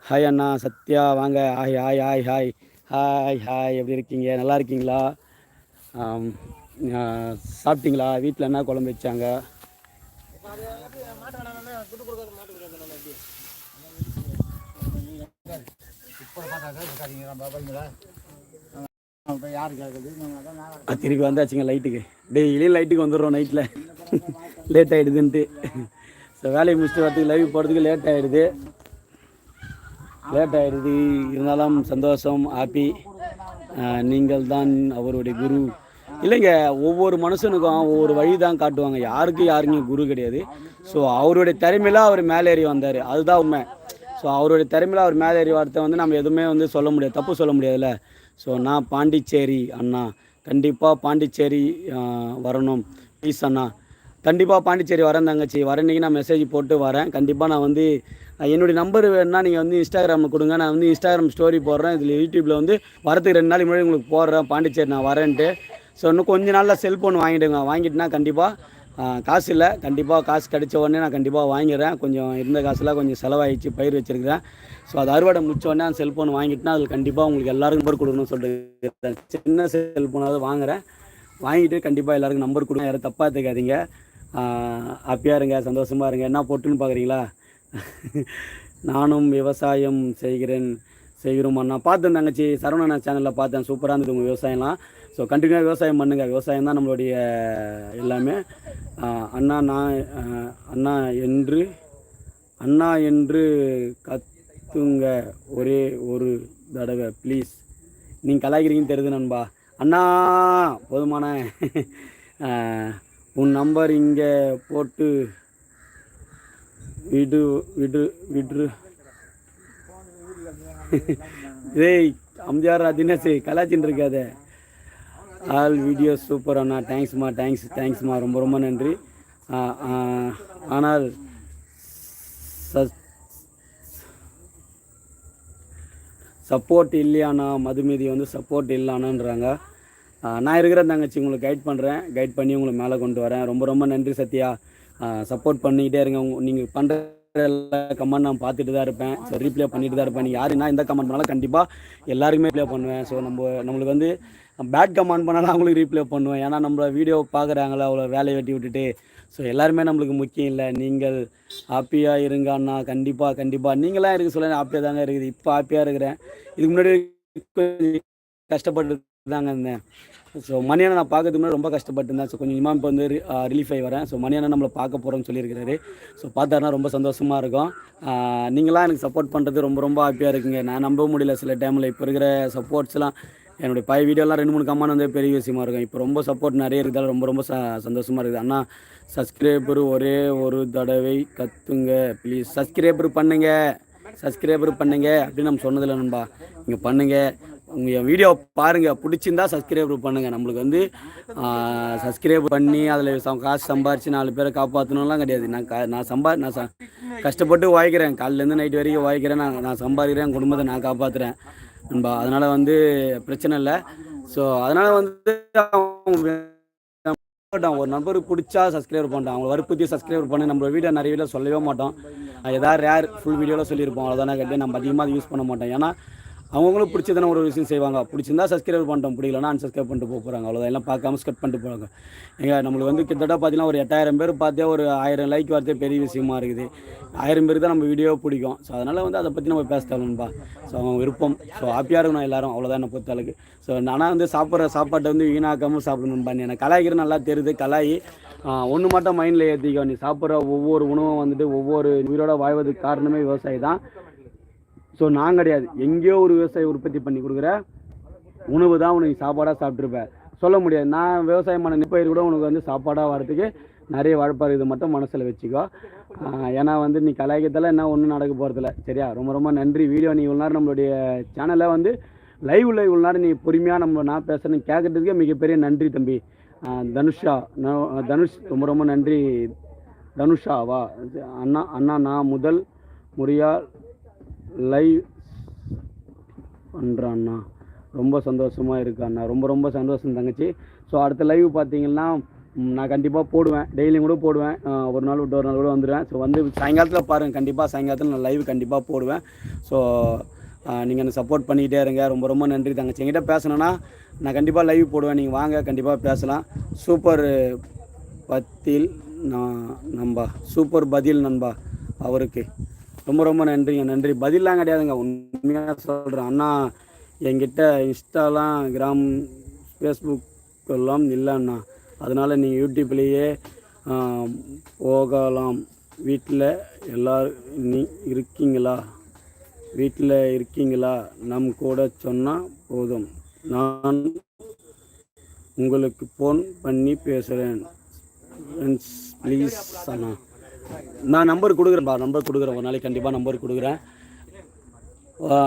ஹாய் அண்ணா சத்யா வாங்க. Hi hi hi hi hi hi எப்படி இருக்கீங்க? நல்லா இருக்கீங்களா? சாப்பிட்டீங்களா? வீட்டில் என்ன குழம்பு வச்சாங்க? திருப்பி வந்தாச்சுங்க லைட்டுக்கு. டெய்லியும் லைட்டுக்கு வந்துடுறோம் நைட்டில் லேட் ஆகிடுதுன்ட்டு ஸோ வேலையை முடிச்சுட்டு வரதுக்கு லைவ் போகிறதுக்கு லேட் ஆகிடுது லேட் ஆகிடுது இருந்தாலும் சந்தோஷம் ஹாப்பி நீங்கள் தான் அவருடைய குரு. இல்லைங்க ஒவ்வொரு மனுஷனுக்கும் ஒவ்வொரு வழி தான் காட்டுவாங்க. யாருக்கும் யாருங்க குரு கிடையாது. ஸோ அவருடைய திறமையில அவர் மேலேறி வந்தார். அதுதான் உண்மை. ஸோ அவருடைய திறமையில அவர் மேலேறி வரத்தை வந்து நம்ம எதுவுமே வந்து சொல்ல முடியாது. தப்பு சொல்ல முடியாதுல்ல. ஸோ நான் பாண்டிச்சேரி அண்ணா. கண்டிப்பாக பாண்டிச்சேரி வரணும். ப்ளீஸ் அண்ணா. கண்டிப்பாக பாண்டிச்சேரி வரேன் தங்கச்சி. வரேன்னைக்கு நான் மெசேஜ் போட்டு வரேன். கண்டிப்பாக நான் வந்து என்னுடைய நம்பர் வேணால் நீங்கள் வந்து இன்ஸ்டாகிராமில் கொடுங்க. நான் வந்து இன்ஸ்டாகிராம் ஸ்டோரி போடுறேன். இதில் யூடியூப்பில் வந்து வரதுக்கு ரெண்டு நாளைக்கு முன்னாடி உங்களுக்கு போடுறேன். பாண்டிச்சேரி நான் வரேன்ட்டு. ஸோ இன்னும் கொஞ்ச நாளில் செல்ஃபோன் வாங்கிடுங்க. வாங்கிட்டுனா கண்டிப்பாக காசு இல்லை. கண்டிப்பாக காசு கிடச்ச உடனே நான் கண்டிப்பாக வாங்கிடுறேன். கொஞ்சம் இருந்த காசுலாம் கொஞ்சம் செலவாயிடுச்சு பயிர் வச்சுருக்கிறேன். ஸோ அது அறுவடை முடிச்ச உடனே அந்த செல்ஃபோன் வாங்கிட்டுனா அதில் கண்டிப்பாக உங்களுக்கு எல்லாருக்கும் நம்பர் கொடுக்கணும்னு சொல்லிட்டு சின்ன செல்ஃபோனாவது வாங்குறேன். வாங்கிட்டு கண்டிப்பாக எல்லாருக்கும் நம்பர் கொடுங்க. யாரும் தப்பாக எடுத்துக்காதீங்க. ஹாப்பியாக இருங்க சந்தோஷமாக இருங்க. என்ன போட்டுன்னு பார்க்குறீங்களா நானும் விவசாயம் செய்கிறேன் செய்கிறோம் அண்ணா. பார்த்தேன் தங்கச்சி சரவணா சேனலில் பார்த்தேன். சூப்பராக இருந்தது உங்கள் விவசாயம்லாம். ஸோ கண்டினியூவாக விவசாயம் பண்ணுங்கள் விவசாயம் தான் நம்மளுடைய எல்லாமே. அண்ணா நான் அண்ணா என்று அண்ணா என்று கத்துங்க. ஒரே ஒரு தடவை ப்ளீஸ் நீங்கள் கலாய்க்கிறீங்கன்னு தெரியுது நண்பா. அண்ணா போதுமான. உன் நம்பர் இங்கே போட்டு விடு விடு விடு ஏய் அம்ஜியார் தினேஷ் கலாச்சின்னு இருக்காதே. ஆல் வீடியோ சூப்பர் அண்ணா. தேங்க்ஸ்மா தேங்க்ஸ் தேங்க்ஸ்மா ரொம்ப ரொம்ப நன்றி. ஆனால் சப்போர்ட் இல்லையாண்ணா. மதுமீதி வந்து சப்போர்ட் இல்லைண்ணான்றாங்க நான் இருக்கிற தங்கச்சி உங்களுக்கு கைட் பண்ணுறேன் கைட் பண்ணி உங்களை மேலே கொண்டு வரேன். ரொம்ப ரொம்ப நன்றி சத்யா. சப்போர்ட் பண்ணிக்கிட்டே இருங்க. நீங்கள் பண்ணுற எல்லா கமெண்ட் நான் பார்த்துட்டு தான் இருப்பேன். ஸோ ரீப்ளே பண்ணிட்டு தான் இருப்பேன். நீங்கள் யாருன்னா எந்த கமெண்ட் பண்ணாலும் கண்டிப்பாக எல்லாருக்குமே ப்ளே பண்ணுவேன். ஸோ நம்ம நம்மளுக்கு வந்து பேட் கமெண்ட் பண்ணாலும் அவங்களுக்கு ரீப்ளே பண்ணுவேன். ஏன்னா நம்மளை வீடியோ பார்க்குறாங்களா அவ்வளோ வேலையை வெட்டி விட்டுட்டு. ஸோ எல்லாருமே நம்மளுக்கு முக்கியம் இல்லை. நீங்கள் ஹாப்பியாக இருங்க அண்ணா. கண்டிப்பாக கண்டிப்பாக நீங்களாம் இருக்க சொல்ல ஹாப்பியாக தாங்க இருக்குது. இப்போ ஹாப்பியாக இருக்கிறேன். இதுக்கு முன்னாடி கொஞ்சம் கஷ்டப்பட்டு தாங்க இருந்தேன். ஸோ மணியான நான் பார்க்கறதுக்கு முன்னாடி ரொம்ப கஷ்டப்பட்டிருந்தேன் ஸோ கொஞ்சம் கொஞ்சமாக இப்போ வந்து ரிலீஃப் ஆகி வரேன். ஸோ மணியான நம்மளை பார்க்க போகிறோம்னு சொல்லியிருக்கிறாரு. ஸோ பார்த்தாருன்னா ரொம்ப சந்தோஷமாக இருக்கும். நீங்களாம் எனக்கு சப்போர்ட் பண்ணுறது ரொம்ப ரொம்ப ஹாப்பியாக இருக்குங்க. நான் நம்ப முடியல சில டைமில் இப்போ இருக்கிற சப்போர்ட்ஸ்லாம் என்னுடைய பழைய வீடியோலாம் ரெண்டு மூணு கம்மான் வந்து பெரிய விஷயமா இருக்கும். இப்போ ரொம்ப சப்போர்ட் நிறைய இருக்கிறதால ரொம்ப ரொம்ப ச சந்தோஷமாக இருக்குது. அண்ணா சப்ஸ்கிரைபர் ஒரே ஒரு தடவை கத்துங்க. ப்ளீஸ் சப்ஸ்கிரைபர் பண்ணுங்க. சப்ஸ்கிரைபர் பண்ணுங்க. அப்படின்னு நம்ம சொன்னதில்லை நண்பா. நீங்கள் பண்ணுங்க. உங்கள் வீடியோ பாருங்கள் பிடிச்சிருந்தா சப்ஸ்கிரைபர் பண்ணுங்கள் நம்மளுக்கு வந்து சப்ஸ்கிரைப் பண்ணி அதில் காசு சம்பாரித்து நாலு பேரை காப்பாற்றணும்லாம் கிடையாது. நான் க நான் சம்பா நான் ச கஷ்டப்பட்டு வாய்க்கிறேன் காலையிலேருந்து நைட் வரைக்கும் வாய்க்கிறேன் நான் நான் சம்பாதிக்கிறேன். என் குடும்பத்தை நான் காப்பாற்றுறேன் நண்பா. அதனால் வந்து பிரச்சனை இல்லை. ஸோ அதனால் வந்து அவங்க ஒரு நண்பருக்கு பிடிச்சா சப்ஸ்கிரைபர் பண்ணிட்டோம் அவங்க வற்புறுத்தி சப்ஸ்கிரைபர் பண்ணி நம்ம வீடியோ நிறைய வீடியோ சொல்லவே மாட்டோம். அது ஏதாவது ரேர் ஃபுல் வீடியோவில் சொல்லியிருப்போம். அவ்வளோதானே கேட்டு நம்ம அதிகமாக யூஸ் பண்ண மாட்டோம். ஏன்னா அவங்களும் பிடிச்சதான ஒரு விஷயம் செய்வாங்க. பிடிச்சிருந்தா சப்ஸ்கிரைப் பண்ணிட்டோம். பிடிக்கலனா அன்சப்ஸ்கிரைப் பண்ணிட்டு போக போகிறாங்க அவ்வளோதான் எல்லாம் பார்க்காம ஸ்கட் பண்ணிட்டு போகிறாங்க எங்க நம்மளுக்கு வந்து கிட்டத்தட்ட பார்த்தீங்கன்னா ஒரு எட்டாயிரம் பேர் பார்த்தே ஒரு ஆயிரம் லைக் வரதே பெரிய விஷயமா இருக்குது. ஆயிரம் பேர் தான் நம்ம வீடியோ பிடிக்கும். ஸோ அதனால் வந்து அதை பற்றி நம்ம பேச ஸோ அவங்க விருப்பம். ஸோ ஹாப்பியாக இருக்கணும் எல்லாரும். அவ்வளோதான் என்னை பொறுத்த அளவுக்கு. ஸோ நானாக வந்து சாப்பிட்ற சாப்பாட்டை வந்து வீணாக்காமல் சாப்பிடணும்பா நீ எனக்கு கலாய்க்கிற நல்லா தெரியுது. கலாயி ஒன்று மட்டும் மைண்டில் ஏற்றிக்கோ நீ சாப்பிட்ற ஒவ்வொரு உணவும் வந்துட்டு ஒவ்வொரு உயிரோட வாழ்வதுக்கு காரணமே விவசாயி தான். ஸோ நான் கிடையாது. எங்கேயோ ஒரு விவசாயி உற்பத்தி பண்ணி கொடுக்குற உணவு தான் உனக்கு சாப்பாடாக சாப்பிட்ருப்பேன் சொல்ல முடியாது. நான் விவசாயம் பண்ண கூட உனக்கு வந்து சாப்பாடாக வரதுக்கு நிறைய வாய்ப்பாக இது மட்டும் மனசில் வச்சுக்கோ. ஏன்னா வந்து நீ கலாய்க்கத்தில் என்ன ஒன்றும் நடக்க போகிறதில்ல சரியா? ரொம்ப ரொம்ப நன்றி. வீடியோ நீ இவ்வளோ நேரம் நம்மளுடைய சேனலை வந்து லைவ்ல இவ்வளோ நேரம் நீ பொறுமையாக நம்ம நான் பேசுகிறேன்னு கேட்குறதுக்கே மிகப்பெரிய நன்றி தம்பி. தனுஷா தனுஷ் ரொம்ப ரொம்ப நன்றி. தனுஷாவா? அண்ணா அண்ணா நான் முதல் முறையாக லைவ் பண்ணுறாண்ணா ரொம்ப சந்தோஷமாக இருக்காண்ணா ரொம்ப ரொம்ப சந்தோஷம் தங்கச்சி. ஸோ அடுத்த லைவ் பார்த்தீங்கன்னா நான் கண்டிப்பாக போடுவேன். டெய்லியும் கூட போடுவேன். ஒரு நாள் விட்டு ஒரு நாள் கூட வந்துடுவேன். ஸோ வந்து சாயங்காலத்தில் பாருங்கள் கண்டிப்பாக சாயங்காலத்தில் நான் லைவ் கண்டிப்பாக போடுவேன். ஸோ நீங்கள் எனக்கு சப்போர்ட் பண்ணிக்கிட்டே இருங்க. ரொம்ப ரொம்ப நன்றி தங்கச்சி. எங்கிட்ட பேசணுன்னா நான் கண்டிப்பாக லைவ் போடுவேன். நீங்கள் வாங்க கண்டிப்பாக பேசலாம். சூப்பர் பத்தில் நான் நம்பா சூப்பர் பதில் நண்பா அவருக்கு. ரொம்ப ரொம்ப நன்றிங்க. நன்றி. பதிலாம் கிடையாதுங்க. உண்மையாக சொல்கிறேன் அண்ணா என்கிட்ட இன்ஸ்டாலாம் கிராம் ஃபேஸ்புக் எல்லாம் இல்லை அண்ணா. அதனால் நீங்கள் யூடியூப்லேயே போகலாம். வீட்டில் எல்லோரும் நீ இருக்கீங்களா? வீட்டில் இருக்கீங்களா? நம் கூட சொன்னால் போதும். நான் உங்களுக்கு ஃபோன் பண்ணி பேசுகிறேன் ஃப்ரெண்ட்ஸ் ப்ளீஸ் அண்ணா. நான் நம்பர் கொடுக்குறேன்ப்பா நம்பர் கொடுக்குறேன். ஒரு நாளைக்கு கண்டிப்பாக நம்பர் கொடுக்குறேன்.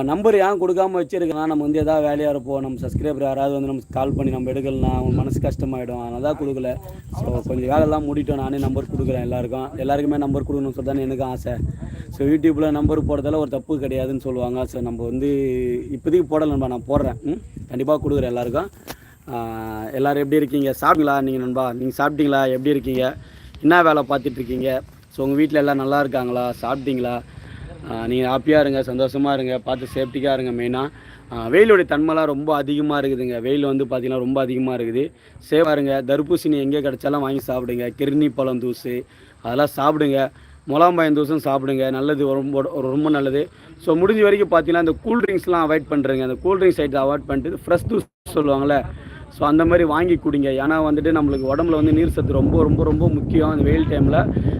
நம்பர் ஏன் கொடுக்காம வச்சுருக்கேன். நம்ம வந்து எதாவது வேலையாக இருப்போம் நம்ம சப்ஸ்கிரைபர் யாராவது வந்து நமக்கு கால் பண்ணி நம்ம எடுக்கலாம் அவங்க மனசு கஷ்டமாயிடும். அதனால் தான் கொடுக்கல. ஸோ கொஞ்சம் வேலைலாம் மூடிட்டோம் நானே நம்பர் கொடுக்குறேன் எல்லாருக்கும். எல்லாருக்குமே நம்பர் கொடுக்கணும்னு சொல்லி தானே எனக்கும் ஆசை. ஸோ யூடியூப்பில் நம்பர் போடுறதால ஒரு தப்பு கிடையாதுன்னு சொல்லுவாங்க. ஸோ நம்ம வந்து இப்போதைக்கு போடலன்பா நான் போடுறேன். ம் கண்டிப்பாக கொடுக்குறேன் எல்லாருக்கும். எல்லோரும் எல்லாரும் எப்படி இருக்கீங்க? சாப்பிட்டீங்களா? நீங்கள் நண்பா நீங்கள் சாப்பிட்டீங்களா? எப்படி இருக்கீங்க? என்ன வேலை பார்த்துட்ருக்கீங்க ஸோ உங்கள் வீட்டில் எல்லாம் நல்லா இருக்காங்களா? சாப்பிட்டீங்களா? நீங்கள் ஹாப்பியாக இருங்க சந்தோஷமாக இருங்க பார்த்து சேஃப்டிக்காக இருங்க மெயினாக வெயிலுடைய தன்மைலாம் ரொம்ப அதிகமாக இருக்குதுங்க. வெயில் வந்து பார்த்திங்கன்னா ரொம்ப அதிகமாக இருக்குது. சேஃபாக இருங்க. தர்பூசணி எங்கே கிடைச்சாலும் வாங்கி சாப்பிடுங்க. கிருணி பழம் தூசு அதெல்லாம் சாப்பிடுங்க. முலாம்பாயம் தூசும் சாப்பிடுங்க. நல்லது ரொம்ப ரொம்ப நல்லது. ஸோ முடிஞ்ச வரைக்கும் பார்த்தீங்கன்னா இந்த கூல்ட்ரிங்க்ஸ்லாம் அவாய்ட் பண்ணுறேங்க. அந்த கூல்ட்ரிங்க்ஸ் ஐட்டத்தை அவாய்ட் பண்ணிட்டு ஃப்ரெஷ் தூஸ் சொல்லுவாங்கள்ல ஸோ அந்த மாதிரி வாங்கி குடிங்க. ஏன்னா வந்துட்டு நம்மளுக்கு உடம்புல வந்து நீர் சத்து ரொம்ப ரொம்ப ரொம்ப முக்கியம் அந்த வெயில் டைமில்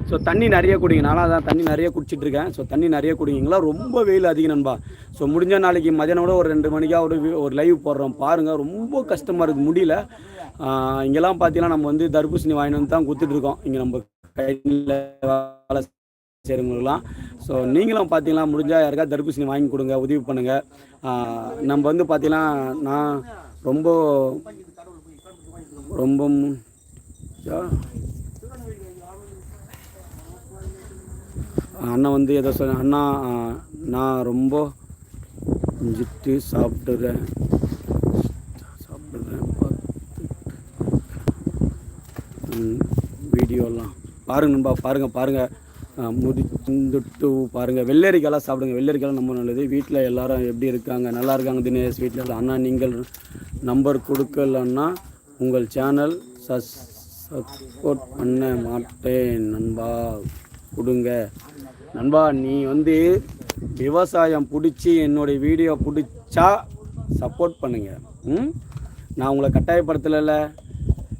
ஸோ தண்ணி நிறைய குடிங்க. நானும் அதான் தண்ணி நிறைய குடிச்சிட்டு இருக்கேன். ஸோ தண்ணி நிறைய குடிங்களா ரொம்ப வெயில் அதிகம் நண்பா. ஸோ முடிஞ்ச நாளைக்கு மதியானம் கூட ஒரு ரெண்டு மணிக்காக ஒரு ஒரு லைவ் போடுறோம். பாருங்கள் ரொம்ப கஷ்டமாக இருக்குது முடியல. இங்கெல்லாம் பார்த்தீங்கன்னா நம்ம வந்து தர்பூசணி வாங்கிட்டு வந்து தான் கொடுத்துட்ருக்கோம் இங்கே நம்ம கையில் வேலை செய்கிறவங்களுக்குலாம் ஸோ நீங்களும் பார்த்தீங்கன்னா முடிஞ்சால் யாருக்காவது தடுப்பூசி வாங்கி கொடுங்க. உதவி பண்ணுங்கள் நம்ம வந்து பார்த்தீங்கன்னா நான் ரொம்ப ரொம்ப யா- அண்ணன் வந்து எதை சொன்ன அண்ணா நான் ரொம்ப செஞ்சுட்டு சாப்பிடுறேன். சாப்பிடுறேன் வீடியோலாம். பாருங்க நண்பா பாருங்கள் பாருங்கள் ஆ, பாருங்கள் வெள்ளரிக்காயெல்லாம் சாப்பிடுங்க. வெள்ளரிக்காயெல்லாம் ரொம்ப நல்லது. வீட்டில் எல்லாரும் எப்படி இருக்காங்க? நல்லா இருக்காங்க தினேஷ் வீட்டில் அண்ணா நீங்கள் நம்பர் கொடுக்கலன்னா உங்கள் சேனல் சஸ் சப்போர்ட் பண்ண மாட்டேன் நண்பா. கொடுங்க. நண்பா நீ வந்து விவசாயம் பிடிச்சி என்னுடைய வீடியோ பிடிச்சா சப்போர்ட் பண்ணுங்க. ம்? நான் உங்களை கட்டாயப்படுத்தலைல்ல.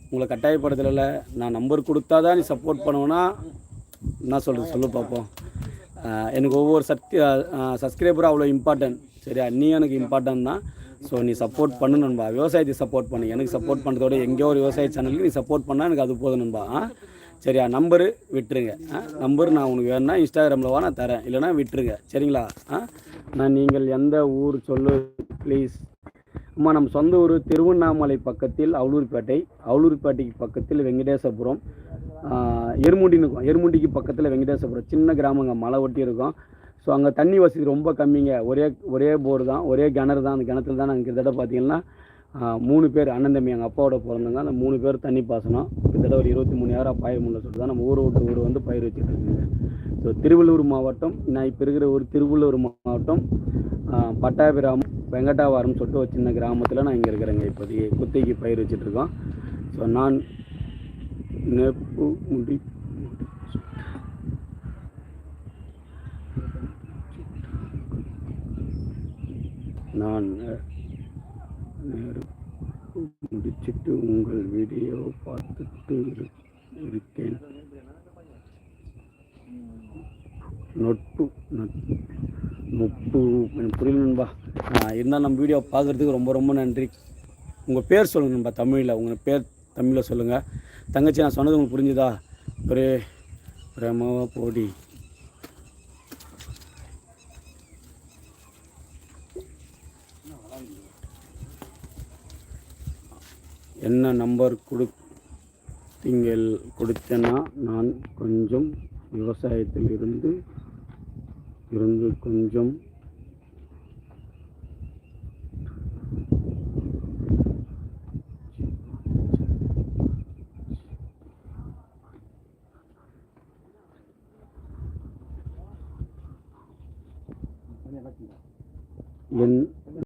உங்களை கட்டாயப்படுத்தலைல்ல. நான் நம்பர் கொடுத்தா தான் நீ சப்போர்ட் பண்ணுவேன்னா என்ன சொல்கிறது சொல்லு பார்ப்போம் எனக்கு ஒவ்வொரு சப்ஸ்கிரி சப்ஸ்கிரைபரும் அவ்வளோ இம்பார்ட்டன்ட் சரியா? நீ எனக்கு இம்பார்ட்டன்ட் தான். ஸோ நீ சப்போர்ட் பண்ணு நண்பா. விவசாயத்துக்கு சப்போர்ட் பண்ணு. எனக்கு சப்போர்ட் பண்ணுறதோட எங்கேயோ ஒரு விவசாய சேனலுக்கு நீ சப்போர்ட் பண்ணால் எனக்கு அது போதும் நண்பா. சரியா? நம்பரு விட்டுருங்க. ஆ? நம்பர் நான் உனக்கு வேணும்னா இன்ஸ்டாகிராமில் வா நான் தரேன். இல்லைனா விட்டுருங்க. சரிங்களா? ஆ? நான் நீங்கள் எந்த ஊர் சொல்லு ப்ளீஸ் அம்மா நம்ம சொந்த ஊர் திருவண்ணாமலை பக்கத்தில் அவலூர்பேட்டை அவலூர்பேட்டைக்கு பக்கத்தில் வெங்கடேசபுரம். எருமுண்டின்னு இருக்கும். எருமுண்டிக்கு பக்கத்தில் வெங்கடேசபுரம். சின்ன கிராமங்க. மலை ஒட்டி இருக்கும். ஸோ அங்கே தண்ணி வசதி ரொம்ப கம்மிங்க. ஒரே ஒரே போர் தான். ஒரே கிணறு தான். அந்த கிணத்துல தான் நாங்கள் கிட்டத்தட்ட பார்த்தீங்கன்னா மூணு பேர் அண்ணன் தம்பி எங்கள் அப்பாவோட பிறந்தவங்க. அந்த மூணு பேர் தண்ணி பாசனம். கிட்டத்தட்ட ஒரு இருபத்தி மூணு ஏக்கரா பாய முன்ன சொல்லிட்டு தான் நம்ம ஊர் விட்டு ஊர் வந்து பயிர் வச்சுட்டு இருக்குங்க. ஸோ திருவள்ளூர் மாவட்டம் நான் இப்போ இருக்கிற ஊர் திருவள்ளூர் மாவட்டம் பட்டாபிராமம் வெங்கடாவாரம் சொல்லிட்டு ஒரு சின்ன கிராமத்தில் நான் இங்கே இருக்கிறேங்க. இப்போதைக்கு குத்தைக்கு பயிர் வச்சுட்ருக்கோம் ஸோ நான் நெப்பு முடி நான் முடிச்சிட்டு உங்கள் வீடியோ பார்த்துட்டு இருக்கேன். நொட்டு நட்- நொட்டு எனக்கு புரியல நண்பா இருந்தால் நம்ம வீடியோ பார்க்குறதுக்கு ரொம்ப ரொம்ப நன்றி. உங்கள் பேர் சொல்லுங்கள் நண்பா தமிழில். உங்கள் பேர் தமிழில் சொல்லுங்கள் தங்கச்சி நான் சொன்னது உங்களுக்கு புரிஞ்சுதா? ஒரே பிரேமாவா போடி. என்ன நம்பர் கொடுத்தீங்கள்? கொடுத்தேன்னா நான் கொஞ்சம் விவசாயத்தில் இருந்து இருந்து கொஞ்சம்